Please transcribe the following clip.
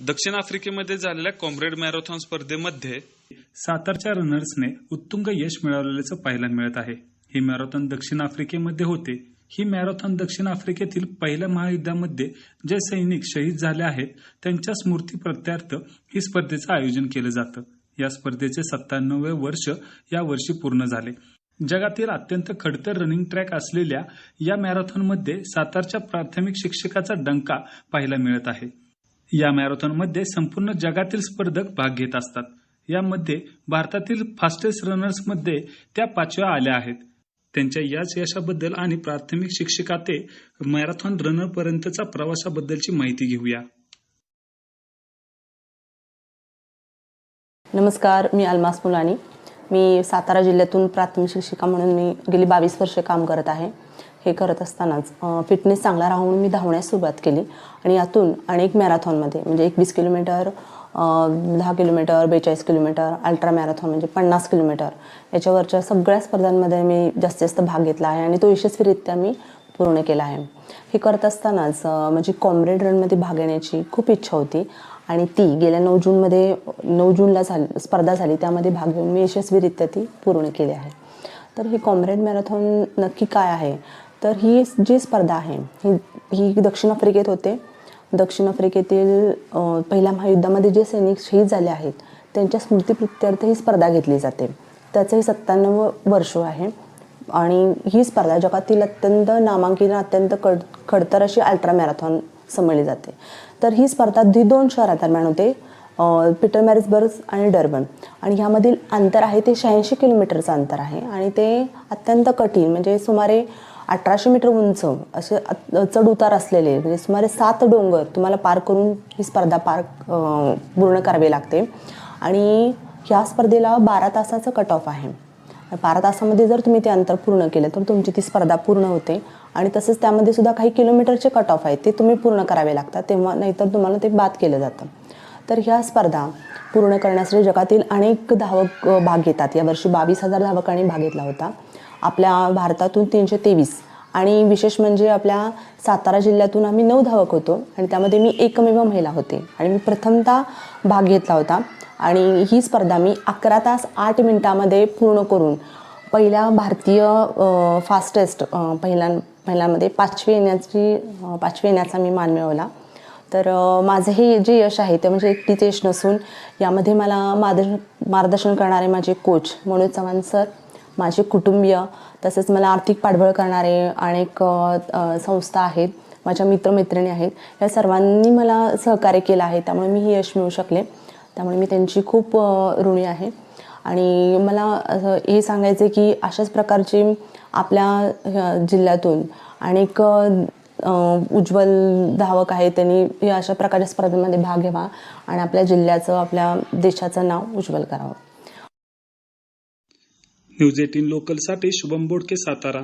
दक्षिण आफ्रिकेमध्ये झालेल्या कॉम्रेड मॅरेथॉन स्पर्धेमध्ये सातारच्या रनर्सने उत्तुंग यश मिळवलेल्याचं पाहायला मिळत आहे. ही मॅरेथॉन दक्षिण आफ्रिकेमध्ये होते. ही मॅरेथॉन दक्षिण आफ्रिकेतील पहिल्या महायुद्धामध्ये जे सैनिक शहीद झाले आहेत त्यांच्या स्मृती प्रत्यार्थ ही स्पर्धेचं आयोजन केलं जातं. या स्पर्धेचे सत्त्याण्णवे वर्ष या वर्षी पूर्ण झाले. जगातील अत्यंत खडतर रनिंग ट्रॅक असलेल्या या मॅरेथॉनमध्ये सातारच्या प्राथमिक शिक्षकाचा डंका पाहायला मिळत आहे. या मॅरेथॉनमध्ये संपूर्ण जगातील स्पर्धक भाग घेत असतात. यामध्ये भारतातील फास्टेस्ट रनर्समध्ये त्या पाचव्या आल्या आहेत. त्यांच्या याच यशाबद्दल आणि प्राथमिक शिक्षिका ते मॅरेथॉन रनर पर्यंतचा प्रवासाबद्दलची माहिती घेऊया. नमस्कार मी अल्मास मुलानी. मी सातारा जिल्ह्यातून प्राथमिक शिक्षिका म्हणून मी गेली बावीस वर्षे काम करत आहे. हे करत असतानाच फिटनेस चांगला राहून मी धावण्यास सुरुवात केली. आणि यातून अनेक मॅरेथॉनमध्ये म्हणजे एकवीस किलोमीटर दहा किलोमीटर बेचाळीस किलोमीटर अल्ट्रा मॅरेथॉन म्हणजे पन्नास किलोमीटर याच्यावरच्या सगळ्या स्पर्धांमध्ये मी जास्तीत जास्त भाग घेतला आहे आणि तो यशस्वीरित्या मी पूर्ण केला आहे. हे करत असतानाच माझी कॉम्रेड रनमध्ये भाग घेण्याची खूप इच्छा होती. आणि ती गेल्या नऊ जूनमध्ये नऊ जूनला झाली स्पर्धा झाली त्यामध्ये भाग घेऊन मी यशस्वीरित्या ती पूर्ण केली आहे. तर हे कॉम्रेड मॅरेथॉन नक्की काय आहे? तर ही जी स्पर्धा आहे ही ही दक्षिण आफ्रिकेत होते. दक्षिण आफ्रिकेतील पहिल्या महायुद्धामध्ये जे सैनिक शहीद झाले आहेत त्यांच्या स्मृतीप्रित्यर्थ ही स्पर्धा घेतली जाते. त्याचं हे सत्त्याण्णव वर्ष आहे. आणि ही स्पर्धा जगातील अत्यंत नामांकित अत्यंत कड खडतर अशी अल्ट्रा मॅरेथॉन समजली जाते. तर ही स्पर्धा दी दोन शहरादरम्यान होते पीटर मॅरिसबर्ग आणि डर्बन. आणि ह्यामधील अंतर आहे ते शहाऐंशी किलोमीटरचं अंतर आहे. आणि ते अत्यंत कठीण म्हणजे सुमारे अठराशे मीटर उंच असे चढ उतार असलेले म्हणजे सुमारे सात डोंगर तुम्हाला पार करून ही स्पर्धा पार पूर्ण करावी लागते. आणि ह्या स्पर्धेला बारा तासाचं कट ऑफ आहे. बारा तासामध्ये जर तुम्ही ते अंतर पूर्ण केलं तर तुमची ती स्पर्धा पूर्ण होते. आणि तसंच त्यामध्ये सुद्धा काही किलोमीटरचे कट ऑफ आहेत ते तुम्ही पूर्ण करावे लागतात तेव्हा नाहीतर तुम्हाला ते बाद केलं जातं. तर ह्या स्पर्धा पूर्ण करण्यासाठी जगातील अनेक धावक भाग घेतात. यावर्षी बावीस हजार धावकांनी भाग घेतला होता. आपल्या भारतातून तीनशे तेवीस आणि विशेष म्हणजे आपल्या सातारा जिल्ह्यातून आम्ही नऊ धावक होतो आणि त्यामध्ये मी एकमेव महिला होते आणि मी प्रथमतः भाग घेतला होता. आणि ही स्पर्धा मी अकरा तास आठ मिनटामध्ये पूर्ण करून पहिल्या भारतीय फास्टेस्ट पहिल्या पहिल्यामध्ये पाचवी येण्याची पाचवी येण्याचा मी मान मिळवला. तर माझं हे जे यश आहे ते म्हणजे एकटीचे यश नसून यामध्ये मला मार्गदर्शन मार्गदर्शन करणारे माझे कोच मनोज चव्हाण सर माझे कुटुंबीय तसेच मला आर्थिक पाठबळ करणारे अनेक संस्था आहेत माझ्या मित्रमैत्रिणी आहेत या सर्वांनी मला सहकार्य केलं आहे त्यामुळे मी हे यश मिळू शकले. त्यामुळे मी त्यांची खूप ऋणी आहे. आणि मला हे सांगायचं की अशाच प्रकारचे आपल्या जिल्ह्यातून अनेक उज्ज्वल धावक आहे त्यांनी या अशा प्रकारच्या स्पर्धेमध्ये भाग घ्यावा आणि आपल्या जिल्ह्याचं आपल्या देशाचं नाव उज्ज्वल करावं. न्यूज एटीन लोकलसाठी शुभम बोडके सातारा.